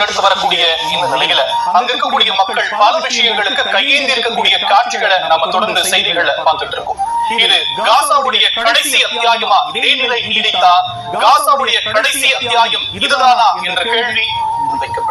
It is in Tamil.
முன்னெடுத்து வரக்கூடிய இந்த நிலையில அங்க இருக்கக்கூடிய மக்கள் பல விஷயங்களுக்கு கையேந்தி இருக்கக்கூடிய காட்சிகளை நம்ம தொடர்ந்து செய்திகளை பார்த்துட்டு இருக்கோம். இது காசாவுடைய கடைசி அத்தியாயமா இதே நிலை நீடித்தா காசாவுடைய கடைசி அத்தியாயம் இதுதானா என்ற கேள்வி வைக்கப்படும்.